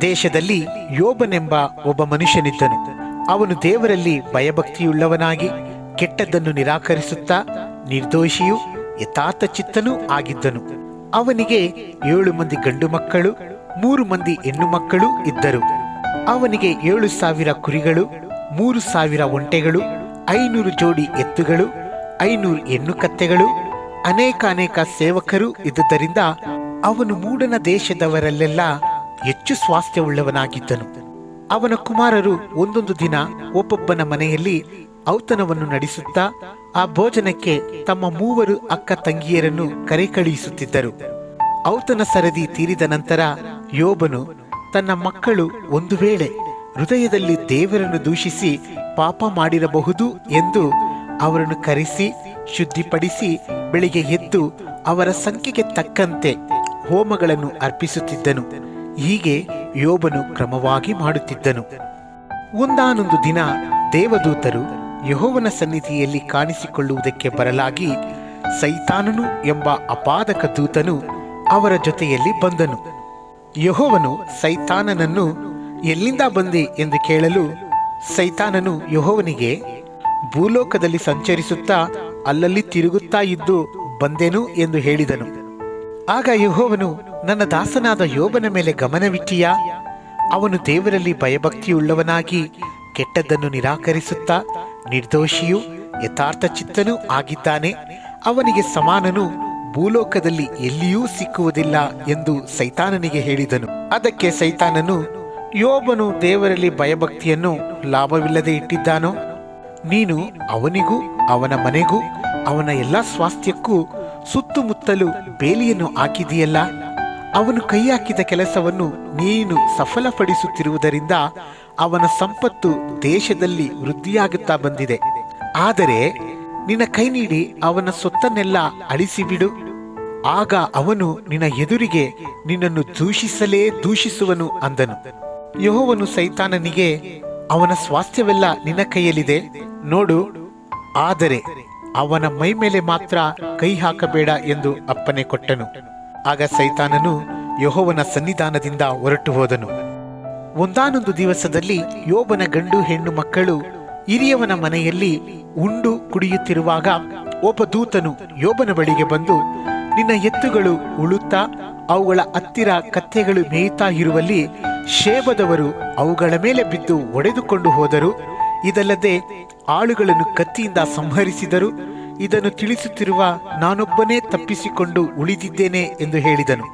ದೇಶದಲ್ಲಿ ಯೋಬನೆಂಬ ಒಬ್ಬ ಮನುಷ್ಯನಿದ್ದನು. ಅವನು ದೇವರಲ್ಲಿ ಭಯಭಕ್ತಿಯುಳ್ಳವನಾಗಿ ಕೆಟ್ಟದ್ದನ್ನು ನಿರಾಕರಿಸುತ್ತಾ ನಿರ್ದೋಷಿಯೂ ಯಥಾರ್ಥ ಚಿತ್ತನೂ ಆಗಿದ್ದನು. ಅವನಿಗೆ ಏಳು ಮಂದಿ ಗಂಡು ಮಕ್ಕಳು, ಮೂರು ಮಂದಿ ಹೆಣ್ಣು ಮಕ್ಕಳು ಇದ್ದರು. ಅವನಿಗೆ ಏಳು ಸಾವಿರ ಕುರಿಗಳು, ಮೂರು ಸಾವಿರ ಒಂಟೆಗಳು, ಐನೂರು ಜೋಡಿ ಎತ್ತುಗಳು, ಐನೂರು ಹೆಣ್ಣು ಕತ್ತೆಗಳು ಅನೇಕ ಅನೇಕ ಸೇವಕರು ಇದ್ದುದರಿಂದ ಅವನು ಮೂಡನ ದೇಶದವರಲ್ಲೆಲ್ಲ ಹೆಚ್ಚು ಸ್ವಾಸ್ಥ್ಯವುಳ್ಳವನಾಗಿದ್ದನು. ಅವನ ಕುಮಾರರು ಒಂದೊಂದು ದಿನ ಒಬ್ಬೊಬ್ಬನ ಮನೆಯಲ್ಲಿ ಔತಣವನ್ನು ನಡೆಸುತ್ತಾ ಆ ಭೋಜನಕ್ಕೆ ತಮ್ಮ ಮೂವರು ಅಕ್ಕ ತಂಗಿಯರನ್ನು ಕರೆ ಕಳುಹಿಸುತ್ತಿದ್ದರು. ಔತನ ಸರದಿ ತೀರಿದ ನಂತರ ಯೋಬನು ತನ್ನ ಮಕ್ಕಳು ಒಂದು ವೇಳೆ ಹೃದಯದಲ್ಲಿ ದೇವರನ್ನು ದೂಷಿಸಿ ಪಾಪ ಮಾಡಿರಬಹುದು ಎಂದು ಅವರನ್ನು ಕರೆಸಿ, ಶುದ್ಧಿಪಡಿಸಿ ಬೆಳಿಗ್ಗೆ ಎದ್ದು ಅವರ ಸಂಖ್ಯೆಗೆ ತಕ್ಕಂತೆ ಹೋಮಗಳನ್ನು ಅರ್ಪಿಸುತ್ತಿದ್ದನು. ಹೀಗೆ ಯೋಬನು ಕ್ರಮವಾಗಿ ಮಾಡುತ್ತಿದ್ದನು. ಒಂದಾನೊಂದು ದಿನ ದೇವದೂತರು ಯಹೋವನ ಸನ್ನಿಧಿಯಲ್ಲಿ ಕಾಣಿಸಿಕೊಳ್ಳುವುದಕ್ಕೆ ಬರಲಾಗಿ ಸೈತಾನನು ಎಂಬ ಅಪಾದಕ ದೂತನು ಅವರ ಜೊತೆಯಲ್ಲಿ ಬಂದನು. ಯಹೋವನು ಸೈತಾನನನ್ನು ಎಲ್ಲಿಂದ ಬಂದೆ ಎಂದು ಕೇಳಲು ಸೈತಾನನು ಯಹೋವನಿಗೆ, ಭೂಲೋಕದಲ್ಲಿ ಸಂಚರಿಸುತ್ತಾ ಅಲ್ಲಲ್ಲಿ ತಿರುಗುತ್ತಾ ಇದ್ದು ಬಂದೆನು ಎಂದು ಹೇಳಿದನು. ಆಗ ಯಹೋವನು ನನ್ನ ದಾಸನಾದ ಯೋಬನ ಮೇಲೆ ಗಮನವಿಟ್ಟಿಯಾ? ಅವನು ದೇವರಲ್ಲಿ ಭಯಭಕ್ತಿಯುಳ್ಳವನಾಗಿ ಕೆಟ್ಟದ್ದನ್ನು ನಿರಾಕರಿಸುತ್ತಾ ನಿರ್ದೋಷಿಯೂ ಯಥಾರ್ಥ ಚಿತ್ತನೂ ಆಗಿದ್ದಾನೆ. ಅವನಿಗೆ ಸಮಾನನು ಭೂಲೋಕದಲ್ಲಿ ಎಲ್ಲಿಯೂ ಸಿಕ್ಕುವುದಿಲ್ಲ ಎಂದು ಸೈತಾನನಿಗೆ ಹೇಳಿದನು. ಅದಕ್ಕೆ ಸೈತಾನನು, ಯೋಬನು ದೇವರಲ್ಲಿ ಭಯಭಕ್ತಿಯನ್ನು ಲಾಭವಿಲ್ಲದೆ ಇಟ್ಟಿದ್ದಾನೋ? ನೀನು ಅವನಿಗೂ, ಅವನ ಮನೆಗೂ, ಅವನ ಎಲ್ಲ ಸ್ವಾಸ್ಥ್ಯಕ್ಕೂ ಸುತ್ತಮುತ್ತಲು ಬೇಲಿಯನ್ನು ಹಾಕಿದೆಯಲ್ಲ ಅವನು ಕೈ ಹಾಕಿದ ಕೆಲಸವನ್ನು ನೀನು ಸಫಲಪಡಿಸುತ್ತಿರುವುದರಿಂದ ಅವನ ಸಂಪತ್ತು ದೇಶದಲ್ಲಿ ವೃದ್ಧಿಯಾಗುತ್ತಾ ಬಂದಿದೆ. ಆದರೆ ನಿನ್ನ ಕೈ ನೀಡಿ ಅವನ ಸೊತ್ತನ್ನೆಲ್ಲ ಅಳಿಸಿಬಿಡು. ಆಗ ಅವನು ನಿನ್ನ ಎದುರಿಗೆ ನಿನ್ನನ್ನು ದೂಷಿಸಲೇ ದೂಷಿಸುವನು ಅಂದನು. ಯಹೋವನು ಸೈತಾನನಿಗೆ, ಅವನ ಸ್ವಾಸ್ಥ್ಯವೆಲ್ಲ ನಿನ್ನ ಕೈಯಲ್ಲಿದೆ, ನೋಡು. ಆದರೆ ಅವನ ಮೈ ಮೇಲೆ ಮಾತ್ರ ಕೈ ಹಾಕಬೇಡ ಎಂದು ಅಪ್ಪನೆ ಕೊಟ್ಟನು. ಆಗ ಸೈತಾನನು ಯಹೋವನ ಸನ್ನಿಧಾನದಿಂದ ಹೊರಟು ಹೋದನು. ಒಂದಾನೊಂದು ದಿವಸದಲ್ಲಿ ಯೋಬನ ಗಂಡು ಹೆಣ್ಣು ಮಕ್ಕಳು ಹಿರಿಯವನ ಮನೆಯಲ್ಲಿ ಉಂಡು ಕುಡಿಯುತ್ತಿರುವಾಗ ಒಬ್ಬ ದೂತನು ಯೋಬನ ಬಳಿಗೆ ಬಂದು, ನಿನ್ನ ಎತ್ತುಗಳು ಉಳುತ್ತಾ, ಅವುಗಳ ಹತ್ತಿರ ಕತ್ತೆಗಳು ಮೇಯುತ್ತಾ ಇರುವಲ್ಲಿ ಶೇಬದವರು ಅವುಗಳ ಮೇಲೆ ಬಿದ್ದು ಒಡೆದುಕೊಂಡು ಹೋದರು. ಇದಲ್ಲದೆ ಆಳುಗಳನ್ನು ಕತ್ತಿಯಿಂದ ಸಂಹರಿಸಿದರು. ಇದನ್ನು ತಿಳಿಸುತ್ತಿರುವ ನಾನೊಬ್ಬನೇ ತಪ್ಪಿಸಿಕೊಂಡು ಉಳಿದಿದ್ದೇನೆ ಎಂದು ಹೇಳಿದನು.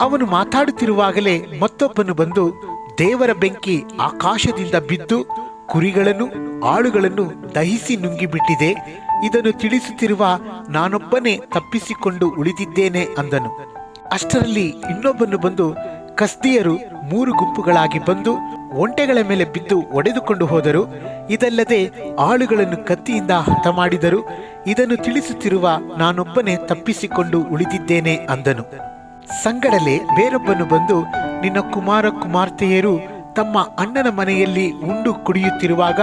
ಅವನು ಮಾತಾಡುತ್ತಿರುವಾಗಲೇ ಮತ್ತೊಬ್ಬನು ಬಂದು ದೇವರ ಬೆಂಕಿ ಆಕಾಶದಿಂದ ಬಿದ್ದು ಕುರಿಗಳನ್ನು, ಆಳುಗಳನ್ನು ದಹಿಸಿ ನುಂಗಿಬಿಟ್ಟಿದೆ. ಇದನ್ನು ತಿಳಿಸುತ್ತಿರುವ ನಾನೊಬ್ಬನೇ ತಪ್ಪಿಸಿಕೊಂಡು ಉಳಿದಿದ್ದೇನೆ ಅಂದನು. ಅಷ್ಟರಲ್ಲಿ ಇನ್ನೊಬ್ಬನು ಬಂದು ಕಸ್ತಿಯರು ಮೂರು ಗುಂಪುಗಳಾಗಿ ಬಂದು ಒಂಟೆಗಳ ಮೇಲೆ ಬಿದ್ದು ಒಡೆದುಕೊಂಡು ಹೋದರು. ಇದಲ್ಲದೆ ಆಳುಗಳನ್ನು ಕತ್ತಿಯಿಂದ ಹತ ಮಾಡಿದರು ಇದನ್ನು ತಿಳಿಸುತ್ತಿರುವ ನಾನೊಬ್ಬನೇ ತಪ್ಪಿಸಿಕೊಂಡು ಉಳಿದಿದ್ದೇನೆ ಅಂದನು. ಸಂಗಡಲೆ ಬೇರೊಬ್ಬನು ಬಂದು, ನಿನ್ನ ಕುಮಾರ ಕುಮಾರ್ತೆಯರು ತಮ್ಮ ಅಣ್ಣನ ಮನೆಯಲ್ಲಿ ಉಂಡು ಕುಡಿಯುತ್ತಿರುವಾಗ,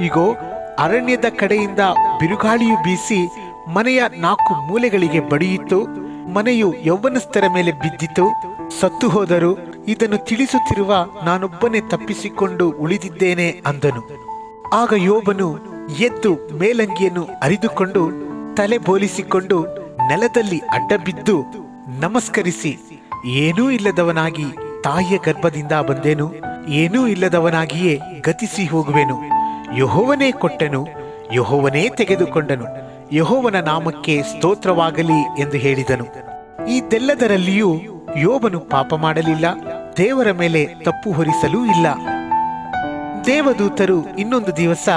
ಇಗೋ, ಅರಣ್ಯದ ಕಡೆಯಿಂದ ಬಿರುಗಾಳಿಯು ಬೀಸಿ ಮನೆಯ ನಾಲ್ಕು ಮೂಲೆಗಳಿಗೆ ಬಡಿಯಿತು, ಮನೆಯು ಯೌವನಸ್ಥರ ಮೇಲೆ ಬಿದ್ದಿತು. ಸತ್ತು ಹೋದರು ಇದನ್ನು ತಿಳಿಸುತ್ತಿರುವ ನಾನೊಬ್ಬನೇ ತಪ್ಪಿಸಿಕೊಂಡು ಉಳಿದಿದ್ದೇನೆ ಅಂದನು. ಆಗ ಯೋಬನು ಎದ್ದು ಮೇಲಂಗಿಯನ್ನು ಅರಿದುಕೊಂಡು ತಲೆ ಬೋಲಿಸಿಕೊಂಡು ನೆಲದಲ್ಲಿ ಅಡ್ಡಬಿದ್ದು ನಮಸ್ಕರಿಸಿ, ಏನೂ ಇಲ್ಲದವನಾಗಿ ತಾಯಿಯ ಗರ್ಭದಿಂದ ಬಂದೇನು, ಏನೂ ಇಲ್ಲದವನಾಗಿಯೇ ಗತಿಸಿ ಹೋಗುವೆನು. ಯಹೋವನೇ ಕೊಟ್ಟನು, ಯಹೋವನೇ ತೆಗೆದುಕೊಂಡನು, ಯಹೋವನ ನಾಮಕ್ಕೆ ಸ್ತೋತ್ರವಾಗಲಿ ಎಂದು ಹೇಳಿದನು. ಇದೆಲ್ಲದರಲ್ಲಿಯೂ ಯೋಬನು ಪಾಪ ಮಾಡಲಿಲ್ಲ, ದೇವರ ಮೇಲೆ ತಪ್ಪು ಹೊರಿಸಲೂ ಇಲ್ಲ. ದೇವದೂತರು ಇನ್ನೊಂದು ದಿವಸ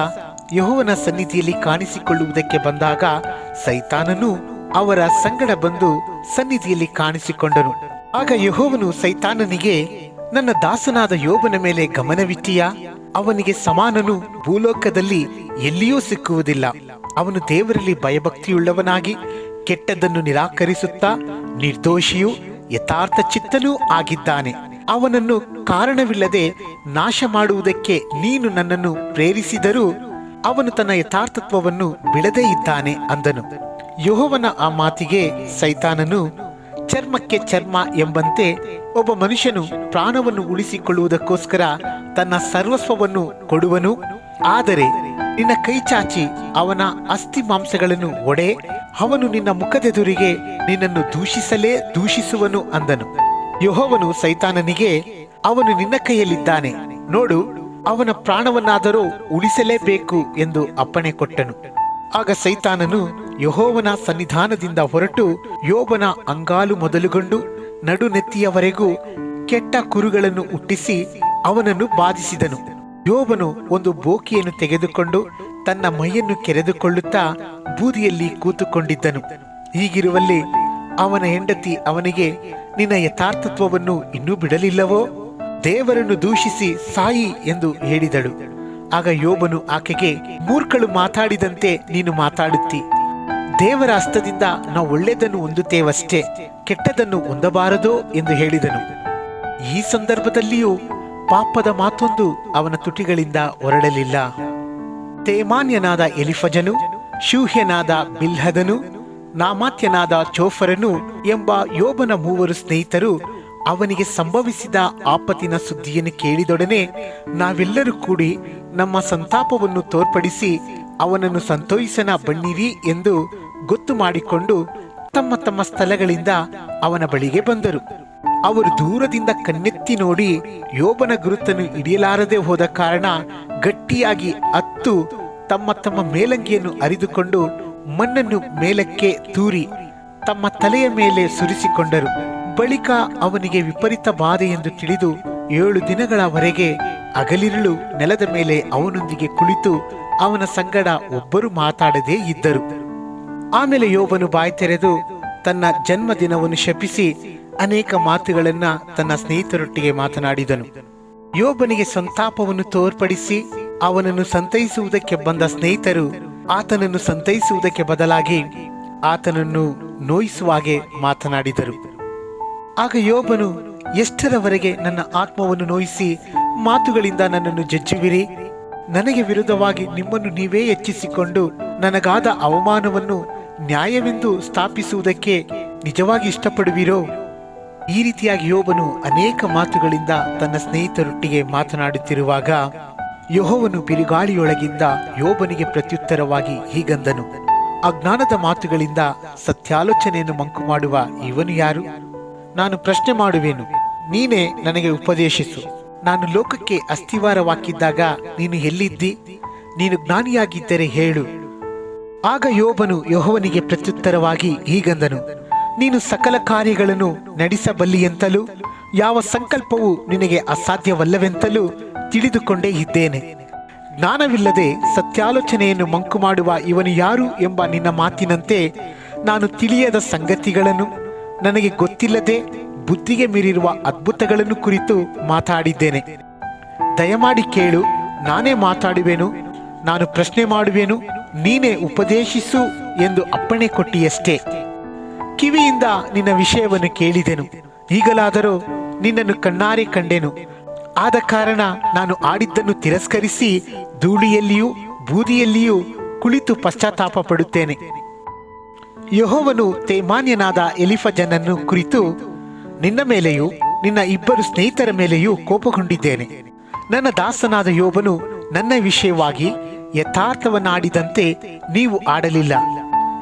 ಯಹೋವನ ಸನ್ನಿಧಿಯಲ್ಲಿ ಕಾಣಿಸಿಕೊಳ್ಳುವುದಕ್ಕೆ ಬಂದಾಗ ಸೈತಾನನು ಅವರ ಸಂಗಡ ಬಂದು ಸನ್ನಿಧಿಯಲ್ಲಿ ಕಾಣಿಸಿಕೊಂಡನು. ಆಗ ಯಹೋವನು ಸೈತಾನನಿಗೆ, ನನ್ನ ದಾಸನಾದ ಯೋಬನ ಮೇಲೆ ಗಮನವಿಟ್ಟಿಯ? ಅವನಿಗೆ ಸಮಾನನು, ಭೂಲೋಕದಲ್ಲಿ ಎಲ್ಲಿಯೂ ಸಿಕ್ಕುವುದಿಲ್ಲ. ಅವನು ದೇವರಲ್ಲಿ ಭಯಭಕ್ತಿಯುಳ್ಳವನಾಗಿ, ಕೆಟ್ಟದ್ದನ್ನು ನಿರಾಕರಿಸುತ್ತಾ, ನಿರ್ದೋಷಿಯೂ ಯಥಾರ್ಥ ಚಿತ್ತನೂ ಆಗಿದ್ದಾನೆ. ಅವನನ್ನು ಕಾರಣವಿಲ್ಲದೆ ನಾಶ ಮಾಡುವುದಕ್ಕೆ ನೀನು ನನ್ನನ್ನು ಪ್ರೇರಿಸಿದರೂ ಅವನು ತನ್ನ ಯಥಾರ್ಥತ್ವವನ್ನು ಬಿಡದೇ ಇದ್ದಾನೆ ಅಂದನು. ಯೋಹೋವನ ಆ ಮಾತಿಗೆ ಸೈತಾನನು, ಚರ್ಮಕ್ಕೆ ಚರ್ಮ ಎಂಬಂತೆ ಒಬ್ಬ ಮನುಷ್ಯನು ಪ್ರಾಣವನ್ನು ಉಳಿಸಿಕೊಳ್ಳುವುದಕ್ಕೋಸ್ಕರ ತನ್ನ ಸರ್ವಸ್ವವನ್ನು ಕೊಡುವನು. ಆದರೆ ನಿನ್ನ ಕೈ ಚಾಚಿ ಅವನ ಅಸ್ಥಿ ಮಾಂಸಗಳನ್ನು ಒಡೆ, ಅವನು ನಿನ್ನ ಮುಖದೆದುರಿಗೆ ನಿನ್ನನ್ನು ದೂಷಿಸಲೇ ದೂಷಿಸುವನು ಅಂದನು. ಯೆಹೋವನು ಸೈತಾನನಿಗೆ, ಅವನು ನಿನ್ನ ಕೈಯಲ್ಲಿದ್ದಾನೆ, ನೋಡು ಅವನ ಪ್ರಾಣವನ್ನಾದರೂ ಉಳಿಸಲೇಬೇಕು ಎಂದು ಅಪ್ಪಣೆ ಕೊಟ್ಟನು. ಆಗ ಸೈತಾನನು ಯಹೋವನ ಸನ್ನಿಧಾನದಿಂದ ಹೊರಟು ಯೋಬನ ಅಂಗಾಲು ಮೊದಲುಗೊಂಡು ನಡುನೆತ್ತಿಯವರೆಗೂ ಕೆಟ್ಟ ಕುರುಗಳನ್ನು ಹುಟ್ಟಿಸಿ ಅವನನ್ನು ಬಾಧಿಸಿದನು. ಯೋಬನು ಒಂದು ಬೋಕಿಯನ್ನು ತೆಗೆದುಕೊಂಡು ತನ್ನ ಮೈಯನ್ನು ಕೆರೆದುಕೊಳ್ಳುತ್ತಾ ಬೂದಿಯಲ್ಲಿ ಕೂತುಕೊಂಡಿದ್ದನು. ಹೀಗಿರುವಲ್ಲಿ ಅವನ ಹೆಂಡತಿ ಅವನಿಗೆ, ನಿನ್ನ ಯಥಾರ್ಥತ್ವವನ್ನು ಇನ್ನೂ ಬಿಡಲಿಲ್ಲವೋ? ದೇವರನ್ನು ದೂಷಿಸಿ ಸಾಯಿ ಎಂದು ಹೇಳಿದಳು. ಆಗ ಯೋಬನು ಆಕೆಗೆ, ಮೂರ್ಖಳು ಮಾತಾಡಿದಂತೆ ನೀನು ಮಾತಾಡುತ್ತಿ. ದೇವರ ಹಸ್ತದಿಂದ ನಾವು ಒಳ್ಳೆಯದನ್ನು ಹೊಂದುತ್ತೇವಷ್ಟೇ, ಕೆಟ್ಟದನ್ನು ಹೊಂದಬಾರದೋ ಎಂದು ಹೇಳಿದನು. ಈ ಸಂದರ್ಭದಲ್ಲಿಯೂ ಪಾಪದ ಮಾತೊಂದು ಅವನ ತುಟಿಗಳಿಂದ ಹೊರಡಲಿಲ್ಲ. ತೇಮಾನ್ಯನಾದ ಎಲಿಫಜನು, ಶೂಹ್ಯನಾದ ಬಿಲ್ಹದನು, ನಾಮಾತ್ಯನಾದ ಚೋಫರನು ಎಂಬ ಯೋಬನ ಮೂವರು ಸ್ನೇಹಿತರು ಅವನಿಗೆ ಸಂಭವಿಸಿದ ಆಪತ್ತಿನ ಸುದ್ದಿಯನ್ನು ಕೇಳಿದೊಡನೆ ನಾವೆಲ್ಲರೂ ಕೂಡಿ ನಮ್ಮ ಸಂತಾಪವನ್ನು ತೋರ್ಪಡಿಸಿ ಅವನನ್ನು ಸಂತೋಷನ ಬಣ್ಣಿರಿ ಎಂದು ಗೊತ್ತು ಮಾಡಿಕೊಂಡು ತಮ್ಮ ತಮ್ಮ ಸ್ಥಳಗಳಿಂದ ಅವನ ಬಳಿಗೆ ಬಂದರು. ಅವರು ದೂರದಿಂದ ಕಣ್ಣೆತ್ತಿ ನೋಡಿ ಯೋಬನ ಗುರುತನ್ನು ಹಿಡಿಯಲಾರದೆ ಹೋದ ಕಾರಣ ಗಟ್ಟಿಯಾಗಿ ಅತ್ತು ತಮ್ಮ ತಮ್ಮ ಮೇಲಂಗಿಯನ್ನು ಅರಿದುಕೊಂಡು ಮಣ್ಣನ್ನು ಮೇಲಕ್ಕೆ ತೂರಿ ತಮ್ಮ ತಲೆಯ ಮೇಲೆ ಸುರಿಸಿಕೊಂಡರು. ಬಳಿಕ ಅವನಿಗೆ ವಿಪರೀತ ಬಾಧೆ ಎಂದು ತಿಳಿದು ಏಳು ದಿನಗಳವರೆಗೆ ಅಗಲಿರುಳು ನೆಲದ ಮೇಲೆ ಅವನೊಂದಿಗೆ ಕುಳಿತು ಅವನ ಸಂಗಡ ಒಬ್ಬರು ಮಾತಾಡದೇ ಇದ್ದರು. ಆಮೇಲೆ ಯೋಬನು ಬಾಯಿ ತೆರೆದು ತನ್ನ ಜನ್ಮದಿನವನ್ನು ಶಪಿಸಿ ಅನೇಕ ಮಾತುಗಳನ್ನ ತನ್ನ ಸ್ನೇಹಿತರೊಟ್ಟಿಗೆ ಮಾತನಾಡಿದನು. ಯೋಬನಿಗೆ ಸಂತಾಪವನ್ನು ತೋರ್ಪಡಿಸಿ ಅವನನ್ನು ಸಂತೈಸುವುದಕ್ಕೆ ಬಂದ ಸ್ನೇಹಿತರು ಆತನನ್ನು ಸಂತೈಸುವುದಕ್ಕೆ ಬದಲಾಗಿ ಆತನನ್ನು ನೋಯಿಸುವ ಹಾಗೆ ಮಾತನಾಡಿದರು. ಆಗ ಯೋಬನು ಎಷ್ಟರವರೆಗೆ ನನ್ನ ಆತ್ಮವನ್ನು ನೋಯಿಸಿ ಮಾತುಗಳಿಂದ ನನ್ನನ್ನು ಜಜ್ಜುವಿರಿ? ನನಗೆ ವಿರುದ್ಧವಾಗಿ ನಿಮ್ಮನ್ನು ನೀವೇ ಹೆಚ್ಚಿಸಿಕೊಂಡು ನನಗಾದ ಅವಮಾನವನ್ನು ನ್ಯಾಯವೆಂದು ಸ್ಥಾಪಿಸುವುದಕ್ಕೆ ನಿಜವಾಗಿ ಇಷ್ಟಪಡುವಿರೋ? ಈ ರೀತಿಯಾಗಿ ಯೋಬನು ಅನೇಕ ಮಾತುಗಳಿಂದ ತನ್ನ ಸ್ನೇಹಿತರೊಟ್ಟಿಗೆ ಮಾತನಾಡುತ್ತಿರುವಾಗ ಯೋಹವನು ಬಿರುಗಾಳಿಯೊಳಗಿಂದ ಯೋಬನಿಗೆ ಪ್ರತ್ಯುತ್ತರವಾಗಿ ಹೀಗಂದನು. ಅಜ್ಞಾನದ ಮಾತುಗಳಿಂದ ಸತ್ಯಾಲೋಚನೆಯನ್ನು ಮಂಕು ಮಾಡುವ ಇವನು ಯಾರು? ನಾನು ಪ್ರಶ್ನೆ ಮಾಡುವೆನು. ನೀನೇ ನನಗೆ ಉಪದೇಶಿಸು. ನಾನು ಲೋಕಕ್ಕೆ ಅಸ್ಥಿವಾರವಾಕಿದ್ದಾಗ ನೀನು ಎಲ್ಲಿದ್ದಿ? ನೀನು ಜ್ಞಾನಿಯಾಗಿದ್ದರೆ ಹೇಳು. ಆಗ ಯೋಬನು ಯೋಹವನಿಗೆ ಪ್ರತ್ಯುತ್ತರವಾಗಿ ಹೀಗಂದನು. ನೀನು ಸಕಲ ಕಾರ್ಯಗಳನ್ನು ನಡೆಸಬಲ್ಲಿಯೆಂತಲೂ ಯಾವ ಸಂಕಲ್ಪವು ನಿನಗೆ ಅಸಾಧ್ಯವಲ್ಲವೆಂತಲೂ ತಿಳಿದುಕೊಂಡೇ ಇದ್ದೇನೆ. ಜ್ಞಾನವಿಲ್ಲದೆ ಸತ್ಯಾಲೋಚನೆಯನ್ನು ಮಂಕು ಮಾಡುವ ಇವನು ಯಾರು ಎಂಬ ನಿನ್ನ ಮಾತಿನಂತೆ ನಾನು ತಿಳಿಯದ ಸಂಗತಿಗಳನ್ನು ನನಗೆ ಗೊತ್ತಿಲ್ಲದೆ ಬುದ್ಧಿಗೆ ಮೀರಿರುವ ಅದ್ಭುತಗಳನ್ನು ಕುರಿತು ಮಾತಾಡಿದ್ದೇನೆ. ದಯಮಾಡಿ ಕೇಳು, ನಾನೇ ಮಾತಾಡುವೆನು? ನಾನು ಪ್ರಶ್ನೆ ಮಾಡುವೆನು, ನೀನೇ ಉಪದೇಶಿಸು ಎಂದು ಅಪ್ಪಣೆ ಕೊಟ್ಟಿಯಷ್ಟೇ. ಕಿವಿಯಿಂದ ನಿನ್ನ ವಿಷಯವನ್ನು ಕೇಳಿದೆನು. ಈಗಲಾದರೂ ನಿನ್ನನ್ನು ಕಣ್ಣಾರೆ ಕಂಡೆನು. ಆದ ಕಾರಣ ನಾನು ಆಡಿದ್ದನ್ನು ತಿರಸ್ಕರಿಸಿ ಧೂಳಿಯಲ್ಲಿಯೂ ಬೂದಿಯಲ್ಲಿಯೂ ಕುಳಿತು ಪಶ್ಚಾತ್ತಾಪ ಪಡುತ್ತೇನೆ. ಯೆಹೋವನು ತೇಮಾನ್ಯನಾದ ಎಲಿಫಜನನ್ನು ಕುರಿತು, ನಿನ್ನ ಮೇಲೆಯೂ ನಿನ್ನ ಇಬ್ಬರು ಸ್ನೇಹಿತರ ಮೇಲೆಯೂ ಕೋಪಗೊಂಡಿದ್ದೇನೆ. ನನ್ನ ದಾಸನಾದ ಯೋಬನು ನನ್ನ ವಿಷಯವಾಗಿ ಯಥಾರ್ಥವನ್ನಾಡಿದಂತೆ ನೀವು ಆಡಲಿಲ್ಲ.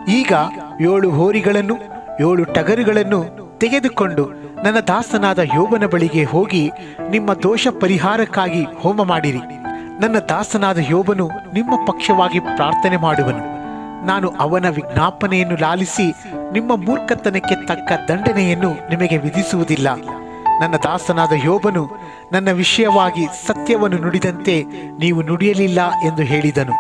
ಈಗ ಏಳು ಹೋರಿಗಳನ್ನು, ಏಳು ಟಗರುಗಳನ್ನು ತೆಗೆದುಕೊಂಡು ನನ್ನ ದಾಸನಾದ ಯೋಬನ ಬಳಿಗೆ ಹೋಗಿ ನಿಮ್ಮ ದೋಷ ಪರಿಹಾರಕ್ಕಾಗಿ ಹೋಮ ಮಾಡಿರಿ ನನ್ನ ದಾಸನಾದ ಯೋಬನು ನಿಮ್ಮ ಪಕ್ಷವಾಗಿ ಪ್ರಾರ್ಥನೆ ಮಾಡುವನು. ನಾನು ಅವನ ವಿಜ್ಞಾಪನೆಯನ್ನು ಲಾಲಿಸಿ ನಿಮ್ಮ ಮೂರ್ಖತನಕ್ಕೆ ತಕ್ಕ ದಂಡನೆಯನ್ನು ನಿಮಗೆ ವಿಧಿಸುವುದಿಲ್ಲ. ನನ್ನ ದಾಸನಾದ ಯೋಬನು ನನ್ನ ವಿಷಯವಾಗಿ ಸತ್ಯವನ್ನು ನುಡಿದಂತೆ ನೀವು ನುಡಿಯಲಿಲ್ಲ ಎಂದು ಹೇಳಿದನು.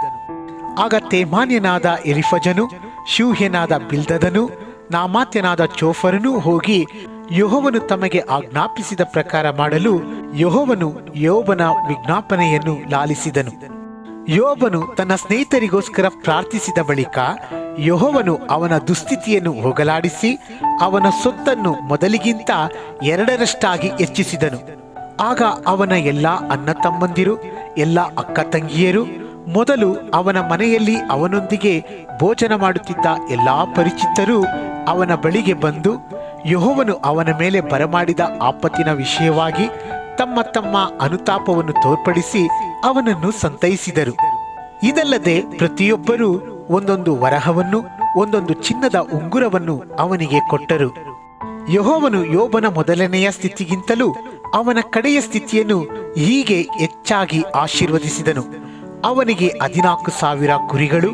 ಆಗ ತೇಮಾನ್ಯನಾದ ಎಲಿಫಜನು, ಶೂಹ್ಯನಾದ ಬಿಲ್ದದನು, ನಾಮಾತ್ಯನಾದ ಚೋಫರನು ಹೋಗಿ ಯೋಹವನು ತಮಗೆ ಆಜ್ಞಾಪಿಸಿದ ಪ್ರಕಾರ ಮಾಡಲು ಯೋಹವನು ಯೋಬನ ವಿಜ್ಞಾಪನೆಯನ್ನು ಲಾಲಿಸಿದನು. ಯೋಬನು ತನ್ನ ಸ್ನೇಹಿತರಿಗೋಸ್ಕರ ಪ್ರಾರ್ಥಿಸಿದ ಬಳಿಕ ಯೆಹೋವನು ಅವನ ದುಸ್ಥಿತಿಯನ್ನು ಹೋಗಲಾಡಿಸಿ ಅವನ ಸೊತ್ತನ್ನು ಮೊದಲಿಗಿಂತ ಎರಡರಷ್ಟಾಗಿ ಹೆಚ್ಚಿಸಿದನು. ಆಗ ಅವನ ಎಲ್ಲ ಅಣ್ಣ ತಮ್ಮಂದಿರು, ಎಲ್ಲ ಅಕ್ಕ ತಂಗಿಯರು, ಮೊದಲು ಅವನ ಮನೆಯಲ್ಲಿ ಅವನೊಂದಿಗೆ ಭೋಜನ ಮಾಡುತ್ತಿದ್ದ ಎಲ್ಲಾ ಪರಿಚಿತರು ಅವನ ಬಳಿಗೆ ಬಂದು ಯೆಹೋವನು ಅವನ ಮೇಲೆ ಬರಮಾಡಿದ ಆಪತ್ತಿನ ವಿಷಯವಾಗಿ ತಮ್ಮ ತಮ್ಮ ಅನುತಾಪವನ್ನು ತೋರ್ಪಡಿಸಿ ಅವನನ್ನು ಸಂತೈಸಿದರು. ಇದಲ್ಲದೆ ಪ್ರತಿಯೊಬ್ಬರೂ ಒಂದೊಂದು ವರಹವನ್ನು, ಒಂದೊಂದು ಚಿನ್ನದ ಉಂಗುರವನ್ನು ಅವನಿಗೆ ಕೊಟ್ಟರು. ಯಹೋವನು ಯೋಬನ ಮೊದಲನೆಯ ಸ್ಥಿತಿಗಿಂತಲೂ ಅವನ ಕಡೆಯ ಸ್ಥಿತಿಯನ್ನು ಹೀಗೆ ಹೆಚ್ಚಾಗಿ ಆಶೀರ್ವದಿಸಿದನು. ಅವನಿಗೆ ಹದಿನಾಲ್ಕು ಸಾವಿರ ಕುರಿಗಳು,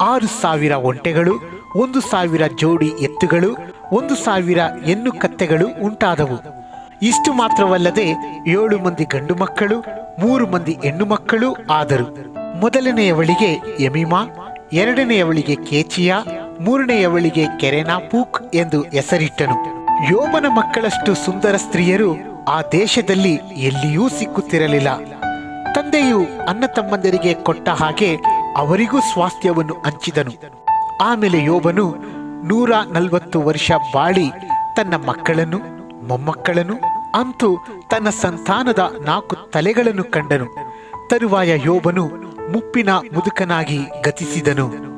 ಆರು ಸಾವಿರ ಒಂಟೆಗಳು, ಒಂದು ಸಾವಿರ ಜೋಡಿ ಎತ್ತುಗಳು, ಒಂದು ಸಾವಿರ ಹೆಣ್ಣು ಕತ್ತೆಗಳು ಉಂಟಾದವು. ಇಷ್ಟು ಮಾತ್ರವಲ್ಲದೆ ಏಳು ಮಂದಿ ಗಂಡು ಮಕ್ಕಳು, ಮೂರು ಮಂದಿ ಹೆಣ್ಣು ಮಕ್ಕಳು ಆದರು. ಮೊದಲನೆಯವಳಿಗೆ ಯಮಿಮಾ ಎರಡನೆಯವಳಿಗೆ ಕೇಚಿಯಾ ಮೂರನೆಯವಳಿಗೆ ಕೆರೆನಾಪೂಕ್ ಎಂದು ಹೆಸರಿಟ್ಟನು. ಯೋಮನ ಮಕ್ಕಳಷ್ಟು ಸುಂದರ ಸ್ತ್ರೀಯರು ಆ ದೇಶದಲ್ಲಿ ಎಲ್ಲಿಯೂ ಸಿಕ್ಕುತ್ತಿರಲಿಲ್ಲ. ತಂದೆಯು ಅನ್ನ ತಮ್ಮಂದರಿಗೆ ಕೊಟ್ಟ ಹಾಗೆ ಅವರಿಗೂ ಸ್ವಾಸ್ಥ್ಯವನ್ನು ಹಂಚಿದನು. ಆಮೇಲೆ ಯೋಬನು ನೂರ ನಲವತ್ತು ವರ್ಷ ಬಾಳಿ ತನ್ನ ಮಕ್ಕಳನ್ನು ಮೊಮ್ಮಕ್ಕಳನ್ನು ಅಂತೂ ತನ್ನ ಸಂತಾನದ ನಾಲ್ಕು ತಲೆಗಳನ್ನು ಕಂಡನು. ತರುವಾಯ ಯೋಬನು ಮುಪ್ಪಿನ ಮುದುಕನಾಗಿ ಗತಿಸಿದನು.